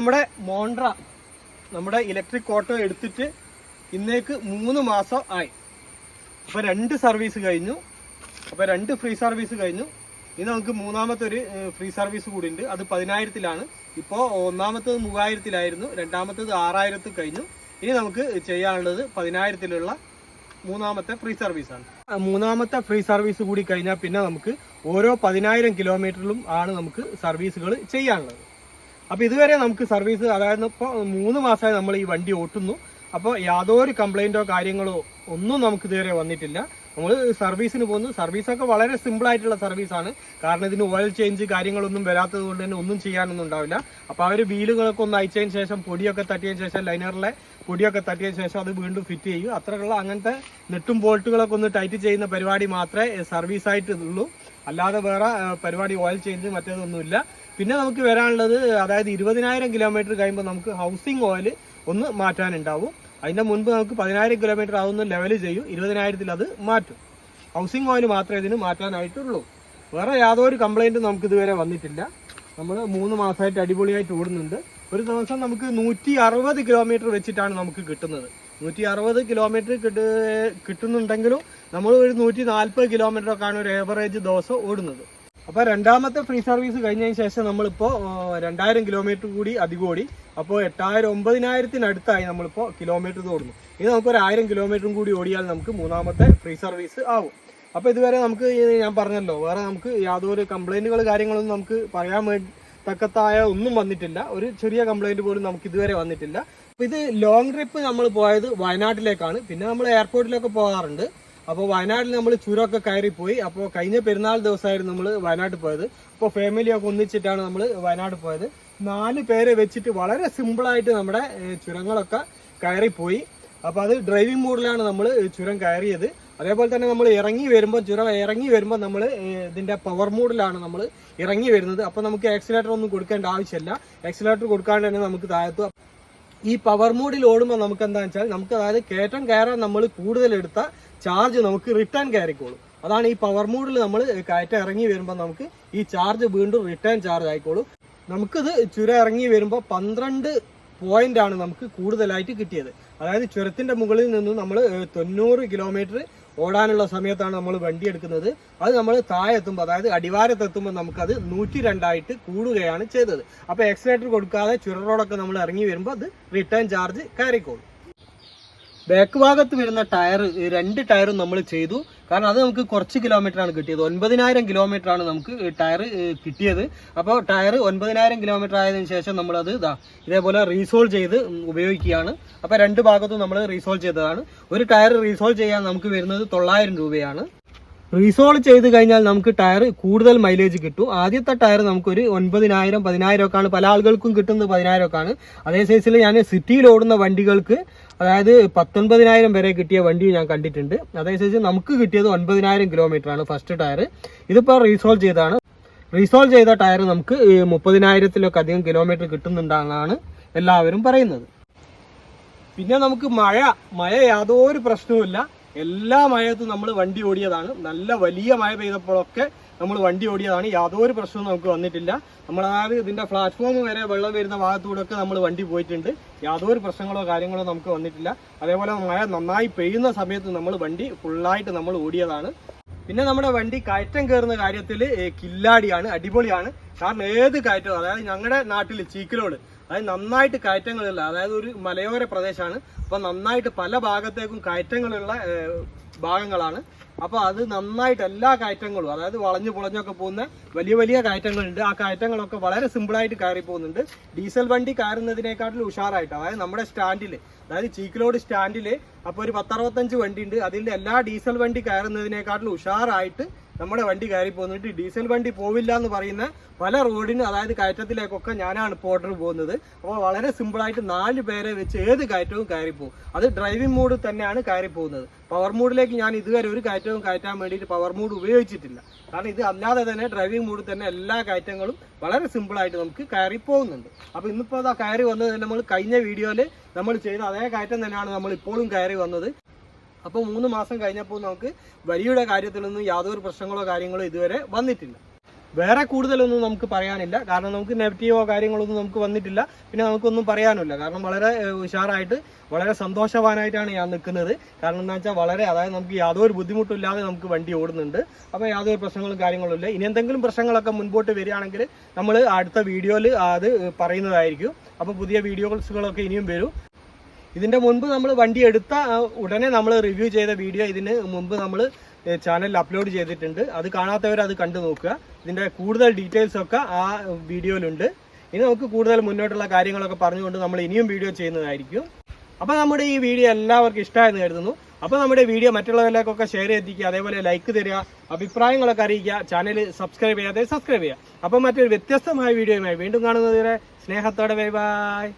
നമ്മുടെ മോണ്ട്ര നമ്മുടെ electric auto എടുത്തിട്ട് ഇന്നേക്ക് മൂന്ന് മാസം ആയി. അപ്പോൾ രണ്ട് സർവീസ് കഴിഞ്ഞു. അപ്പോൾ രണ്ട് ഫ്രീ സർവീസ് കഴിഞ്ഞു. ഇനി നമുക്ക് മൂന്നാമത്തെ ഒരു ഫ്രീ സർവീസ് കൂടി ഉണ്ട്. അത് പതിനായിരത്തിലാണ്. ഇപ്പോൾ ഒന്നാമത്തത് മൂവായിരത്തിലായിരുന്നു. രണ്ടാമത്തത് ആറായിരത്തിൽ കഴിഞ്ഞു. ഇനി നമുക്ക് ചെയ്യാനുള്ളത് പതിനായിരത്തിലുള്ള മൂന്നാമത്തെ ഫ്രീ സർവീസ് ആണ്. മൂന്നാമത്തെ ഫ്രീ സർവീസ് കൂടി കഴിഞ്ഞാൽ പിന്നെ നമുക്ക് ഓരോ പതിനായിരം കിലോമീറ്ററിലും ആണ് നമുക്ക് സർവീസുകൾ ചെയ്യാനുള്ളത്. അപ്പോൾ ഇതുവരെ നമുക്ക് സർവീസ് അതായത് ഇപ്പോൾ മൂന്ന് മാസമായി നമ്മൾ ഈ വണ്ടി ഓട്ടുന്നു. അപ്പോൾ യാതൊരു കംപ്ലൈന്റോ കാര്യങ്ങളോ ഒന്നും നമുക്ക് ഇതുവരെ വന്നിട്ടില്ല. നമ്മൾ സർവീസിന് പോകുന്നു. സർവീസൊക്കെ വളരെ സിമ്പിൾ ആയിട്ടുള്ള സർവീസാണ് കാരണം ഇതിന് ഓയിൽ ചേഞ്ച് കാര്യങ്ങളൊന്നും വരാത്തത് കൊണ്ട് തന്നെ ഒന്നും ചെയ്യാനൊന്നും ഉണ്ടാവില്ല. അപ്പോൾ അവർ വീലുകളൊക്കെ ഒന്ന് അയച്ചതിന് ശേഷം പൊടിയൊക്കെ തട്ടിയതിന് ശേഷം ലൈനറിലെ പൊടിയൊക്കെ തട്ടിയതിന് ശേഷം അത് വീണ്ടും ഫിറ്റ് ചെയ്യും. അത്രയുള്ള അങ്ങനത്തെ നെട്ടും ബോൾട്ടുകളൊക്കെ ഒന്ന് ടൈറ്റ് ചെയ്യുന്ന പരിപാടി മാത്രമേ സർവീസായിട്ടുള്ളൂ അല്ലാതെ വേറെ പരിപാടി ഓയിൽ ചേഞ്ച് മറ്റേതൊന്നുമില്ല. പിന്നെ നമുക്ക് വരാനുള്ളത് അതായത് ഇരുപതിനായിരം കിലോമീറ്റർ കഴിയുമ്പോൾ നമുക്ക് ഹൗസിംഗ് ഓയിൽ ഒന്ന് മാറ്റാനുണ്ടാവും. അതിന്റെ മുൻപ് നമുക്ക് പതിനായിരം കിലോമീറ്റർ ആവുന്ന ലെവൽ ചെയ്യും. ഇരുപതിനായിരത്തിൽ അത് മാറ്റും. ഹൗസിംഗ് ഓയിൽ മാത്രമേ ഇതിന് മാറ്റാനായിട്ടുള്ളൂ. വേറെ യാതൊരു കംപ്ലൈന്റും നമുക്ക് ഇതുവരെ വന്നിട്ടില്ല. നമ്മൾ മൂന്ന് മാസമായിട്ട് അടിപൊളിയായിട്ട് ഓടുന്നുണ്ട്. ഒരു ദിവസം നമുക്ക് നൂറ്റി അറുപത് കിലോമീറ്റർ വെച്ചിട്ടാണ് നമുക്ക് കിട്ടുന്നത്. നൂറ്റി അറുപത് കിലോമീറ്റർ കിട്ടു കിട്ടുന്നുണ്ടെങ്കിലും നമ്മൾ ഒരു നൂറ്റി നാൽപ്പത് കിലോമീറ്റർ ഒക്കെയാണ് ഒരു ഏവറേജ് ദിവസം ഓടുന്നത്. അപ്പോൾ രണ്ടാമത്തെ ഫ്രീ സർവീസ് കഴിഞ്ഞതിന് ശേഷം നമ്മളിപ്പോൾ രണ്ടായിരം കിലോമീറ്റർ കൂടി അധികം ഓടി അപ്പോൾ എട്ടായിരം ഒമ്പതിനായിരത്തിനടുത്തായി നമ്മളിപ്പോൾ കിലോമീറ്റർ ഓടുന്നു ഇനി നമുക്ക് ഒരു ആയിരം കിലോമീറ്ററും കൂടി ഓടിയാൽ നമുക്ക് മൂന്നാമത്തെ ഫ്രീ സർവീസ് ആവും. അപ്പോൾ ഇതുവരെ നമുക്ക് ഞാൻ പറഞ്ഞല്ലോ വേറെ നമുക്ക് യാതൊരു കംപ്ലൈന്റുകൾ കാര്യങ്ങളൊന്നും നമുക്ക് പറയാൻ വേണ്ടി തക്കത്തായ ഒന്നും വന്നിട്ടില്ല. ഒരു ചെറിയ കംപ്ലൈന്റ് പോലും നമുക്ക് ഇതുവരെ വന്നിട്ടില്ല. അപ്പോൾ ഇത് ലോങ് ട്രിപ്പ് നമ്മൾ പോയത് വയനാട്ടിലേക്കാണ്. പിന്നെ നമ്മൾ എയർപോർട്ടിലൊക്കെ പോകാറുണ്ട്. അപ്പോൾ വയനാട്ടിൽ നമ്മൾ ചുരമൊക്കെ കയറിപ്പോയി. അപ്പോൾ കഴിഞ്ഞ പെരുന്നാൾ ദിവസമായിരുന്നു നമ്മൾ വയനാട്ടിൽ പോയത്. അപ്പോൾ ഫാമിലിയൊക്കെ ഒന്നിച്ചിട്ടാണ് നമ്മൾ വയനാട് പോയത്. നാല് പേരെ വെച്ചിട്ട് വളരെ സിമ്പിളായിട്ട് നമ്മുടെ ചുരങ്ങളൊക്കെ കയറിപ്പോയി. അപ്പോൾ അത് ഡ്രൈവിംഗ് മോഡിലാണ് നമ്മൾ ചുരം കയറിയത്. അതേപോലെ തന്നെ നമ്മൾ ഇറങ്ങി വരുമ്പോൾ ചുരം ഇറങ്ങി വരുമ്പോൾ നമ്മൾ ഇതിന്റെ പവർ മോഡിലാണ് നമ്മൾ ഇറങ്ങി വരുന്നത്. അപ്പോൾ നമുക്ക് ആക്സിലേറ്റർ ഒന്നും കൊടുക്കേണ്ട ആവശ്യമില്ല. ആക്സിലേറ്റർ കൊടുക്കാണ്ട് തന്നെ നമുക്ക് താഴത്തു ഈ പവർ മോഡിൽ ഓടുമ്പോൾ നമുക്ക് എന്താ വെച്ചാൽ നമുക്ക് അതായത് കയറ്റം കയറാൻ നമ്മൾ കൂടുതൽ എടുത്ത ചാർജ് നമുക്ക് റിട്ടേൺ കയറിക്കോളും അതാണ് ഈ പവർ മോഡിൽ നമ്മൾ കയറ്റം ഇറങ്ങി വരുമ്പോൾ നമുക്ക് ഈ ചാർജ് വീണ്ടും റിട്ടേൺ ചാർജ് ആയിക്കോളും. നമുക്കിത് ചുരം ഇറങ്ങി വരുമ്പോൾ പന്ത്രണ്ട് പോയിന്റ് ആണ് നമുക്ക് കൂടുതലായിട്ട് കിട്ടിയത്. അതായത് ചുരത്തിന്റെ മുകളിൽ നിന്ന് നമ്മൾ തൊണ്ണൂറ് കിലോമീറ്റർ ഓടാനുള്ള സമയത്താണ് നമ്മൾ വണ്ടി എടുക്കുന്നത്. അത് നമ്മൾ താഴെ എത്തുമ്പോൾ അതായത് അടിവാരത്തെത്തുമ്പോൾ നമുക്കത് നൂറ്റി രണ്ടായിട്ട് കൂടുകയാണ് ചെയ്തത്. അപ്പോൾ എക്സലേറ്റർ കൊടുക്കാതെ ചുരറോടൊക്കെ നമ്മൾ ഇറങ്ങി വരുമ്പോൾ അത് റിട്ടേൺ ചാർജ് കയറിക്കോളും. ബാക്ക് ഭാഗത്ത് വരുന്ന ടയർ രണ്ട് ടയറും നമ്മൾ ചെയ്തു. കാരണം അത് നമുക്ക് കുറച്ച് കിലോമീറ്റർ ആണ് കിട്ടിയത്. ഒൻപതിനായിരം ആണ് നമുക്ക് ടയർ കിട്ടിയത്. അപ്പോൾ ടയർ ഒൻപതിനായിരം കിലോമീറ്റർ ആയതിനു ശേഷം നമ്മളത് ഇതാ ഇതേപോലെ റീസോൾവ് ചെയ്ത് ഉപയോഗിക്കുകയാണ്. അപ്പോൾ രണ്ട് ഭാഗത്തും നമ്മൾ റീസോൾവ് ചെയ്തതാണ്. ഒരു ടയർ റീസോൾവ് ചെയ്യാൻ നമുക്ക് വരുന്നത് തൊള്ളായിരം രൂപയാണ്. റീസോൾവ് ചെയ്ത് കഴിഞ്ഞാൽ നമുക്ക് ടയർ കൂടുതൽ മൈലേജ് കിട്ടും. ആദ്യത്തെ ടയർ നമുക്കൊരു ഒൻപതിനായിരം പതിനായിരം ഒക്കെയാണ് പല ആളുകൾക്കും കിട്ടുന്നത് പതിനായിരം ഒക്കെയാണ് അതേ സൈസിൽ ഞാൻ സിറ്റിയിൽ ഓടുന്ന വണ്ടികൾക്ക് അതായത് പത്തൊൻപതിനായിരം വരെ കിട്ടിയ വണ്ടി ഞാൻ കണ്ടിട്ടുണ്ട്. അതനുസരിച്ച് നമുക്ക് കിട്ടിയത് ഒൻപതിനായിരം കിലോമീറ്റർ ആണ് ഫസ്റ്റ് ടയർ ഇതിപ്പോൾ റീസോൾവ് ചെയ്താണ് റീസോൾവ് ചെയ്ത ടയർ നമുക്ക് മുപ്പതിനായിരത്തിലൊക്കെ അധികം കിലോമീറ്റർ കിട്ടുന്നുണ്ടെന്നാണ് എല്ലാവരും പറയുന്നത്. പിന്നെ നമുക്ക് മഴ മഴ യാതൊരു പ്രശ്നവുമില്ല. എല്ലാ മഴയത്തും നമ്മൾ വണ്ടി ഓടിയതാണ്. നല്ല വലിയ മഴ പെയ്തപ്പോഴൊക്കെ നമ്മൾ വണ്ടി ഓടിയതാണ്. യാതൊരു പ്രശ്നവും നമുക്ക് വന്നിട്ടില്ല. നമ്മൾ അതായത് ഇതിന്റെ പ്ലാറ്റ്ഫോം വരെ വെള്ളം വരുന്ന ഭാഗത്തൂടെ ഒക്കെ നമ്മൾ വണ്ടി പോയിട്ടുണ്ട്. യാതൊരു പ്രശ്നങ്ങളോ കാര്യങ്ങളോ നമുക്ക് വന്നിട്ടില്ല. അതേപോലെ മഴ നന്നായി പെയ്യുന്ന സമയത്ത് നമ്മൾ വണ്ടി ഫുള്ളായിട്ട് നമ്മൾ ഓടിയതാണ്. പിന്നെ നമ്മുടെ വണ്ടി കയറ്റം കയറുന്ന കാര്യത്തിൽ കില്ലാടിയാണ് അടിപൊളിയാണ്. കാരണം ഏത് കയറ്റവും അതായത് ഞങ്ങളുടെ നാട്ടിൽ ചീക്കിലോട് അതായത് നന്നായിട്ട് കയറ്റങ്ങളുള്ള അതായത് ഒരു മലയോര പ്രദേശമാണ് അപ്പോൾ നന്നായിട്ട് പല ഭാഗത്തേക്കും കയറ്റങ്ങളുള്ള ഭാഗങ്ങളാണ്. അപ്പോൾ അത് നന്നായിട്ട് എല്ലാ കയറ്റങ്ങളും അതായത് വളഞ്ഞു പുളഞ്ഞൊക്കെ പോകുന്ന വലിയ വലിയ കയറ്റങ്ങളുണ്ട്. ആ കയറ്റങ്ങളൊക്കെ വളരെ സിമ്പിളായിട്ട് കയറി പോകുന്നുണ്ട്. ഡീസൽ വണ്ടി കയറുന്നതിനേക്കാട്ടിലും ഉഷാറായിട്ട് അതായത് നമ്മുടെ സ്റ്റാൻഡിൽ അതായത് ചീക്കിലോട് സ്റ്റാൻഡിൽ അപ്പോൾ ഒരു പത്തറുപത്തഞ്ച് വണ്ടി ഉണ്ട് അതിന്റെ എല്ലാ ഡീസൽ വണ്ടി കയറുന്നതിനേക്കാട്ടിലും ഉഷാറായിട്ട് നമ്മുടെ വണ്ടി കയറി പോന്നിട്ട് ഡീസൽ വണ്ടി പോവില്ല എന്ന് പറയുന്ന പല റോഡിനും അതായത് കയറ്റത്തിലേക്കൊക്കെ ഞാനാണ് ഇപ്പോൾ ഓർഡർ പോകുന്നത്. അപ്പോൾ വളരെ സിമ്പിളായിട്ട് നാല് പേരെ വെച്ച് ഏത് കയറ്റവും കയറി പോകും. അത് ഡ്രൈവിംഗ് മോഡ് തന്നെയാണ് കയറി പോകുന്നത്. പവർ മോഡിലേക്ക് ഞാൻ ഇതുവരെ ഒരു കയറ്റവും കയറ്റാൻ വേണ്ടിയിട്ട് പവർ മോഡ് ഉപയോഗിച്ചിട്ടില്ല. കാരണം ഇത് അല്ലാതെ തന്നെ ഡ്രൈവിംഗ് മോഡിൽ തന്നെ എല്ലാ കയറ്റങ്ങളും വളരെ സിമ്പിളായിട്ട് നമുക്ക് കയറി പോകുന്നുണ്ട്. അപ്പോൾ ഇന്നിപ്പോൾ അതാ കയറി വന്നത് നമ്മൾ കഴിഞ്ഞ വീഡിയോയിൽ നമ്മൾ ചെയ്ത അതേ കയറ്റം തന്നെയാണ് നമ്മൾ ഇപ്പോഴും കയറി വന്നത്. അപ്പോൾ മൂന്ന് മാസം കഴിഞ്ഞപ്പോൾ നമുക്ക് വരിയുടെ കാര്യത്തിലൊന്നും യാതൊരു പ്രശ്നങ്ങളോ കാര്യങ്ങളോ ഇതുവരെ വന്നിട്ടില്ല. വേറെ കൂടുതലൊന്നും നമുക്ക് പറയാനില്ല. കാരണം നമുക്ക് നെഗറ്റീവോ കാര്യങ്ങളൊന്നും നമുക്ക് വന്നിട്ടില്ല. പിന്നെ നമുക്കൊന്നും പറയാനില്ല. കാരണം വളരെ ഉഷാറായിട്ട് വളരെ സന്തോഷവാനായിട്ടാണ് ഞാൻ നിൽക്കുന്നത്. കാരണം എന്താ വെച്ചാൽ വളരെ അതായത് നമുക്ക് യാതൊരു ബുദ്ധിമുട്ടില്ലാതെ നമുക്ക് വണ്ടി ഓടുന്നുണ്ട്. അപ്പോൾ യാതൊരു പ്രശ്നങ്ങളും കാര്യങ്ങളും ഇല്ല. ഇനി എന്തെങ്കിലും പ്രശ്നങ്ങളൊക്കെ മുൻപോട്ട് വരികയാണെങ്കിൽ നമ്മൾ അടുത്ത വീഡിയോയിൽ അത് പറയുന്നതായിരിക്കും. അപ്പോൾ പുതിയ വീഡിയോസുകളൊക്കെ ഇനിയും വരും. ഇതിന്റെ മുൻപ് നമ്മൾ വണ്ടി എടുത്ത ഉടനെ നമ്മൾ റിവ്യൂ ചെയ്ത വീഡിയോ ഇതിന് മുമ്പ് നമ്മൾ ചാനലിൽ അപ്ലോഡ് ചെയ്തിട്ടുണ്ട്. അത് കാണാത്തവർ അത് കണ്ടു നോക്കുക. ഇതിന്റെ കൂടുതൽ ഡീറ്റെയിൽസ് ഒക്കെ ആ വീഡിയോയിലുണ്ട് ഇനി നമുക്ക് കൂടുതൽ മുന്നോട്ടുള്ള കാര്യങ്ങളൊക്കെ പറഞ്ഞുകൊണ്ട് നമ്മൾ ഇനിയും വീഡിയോ ചെയ്യുന്നതായിരിക്കും. അപ്പോൾ നമ്മുടെ ഈ വീഡിയോ എല്ലാവർക്കും ഇഷ്ടമായെന്ന് കരുതുന്നു. അപ്പോൾ നമ്മുടെ വീഡിയോ മറ്റുള്ളവരിലേക്കൊക്കെ ഷെയർ ചെയ്തിരിക്കുക. അതേപോലെ ലൈക്ക് തരിക അഭിപ്രായങ്ങളൊക്കെ അറിയിക്കുക. ചാനൽ സബ്സ്ക്രൈബ് ചെയ്യാതെ സബ്സ്ക്രൈബ് ചെയ്യുക. അപ്പോൾ മറ്റൊരു വ്യത്യസ്തമായ വീഡിയോയുമായി വീണ്ടും കാണുന്നതുവരെ സ്നേഹത്തോടെ ബൈ ബൈ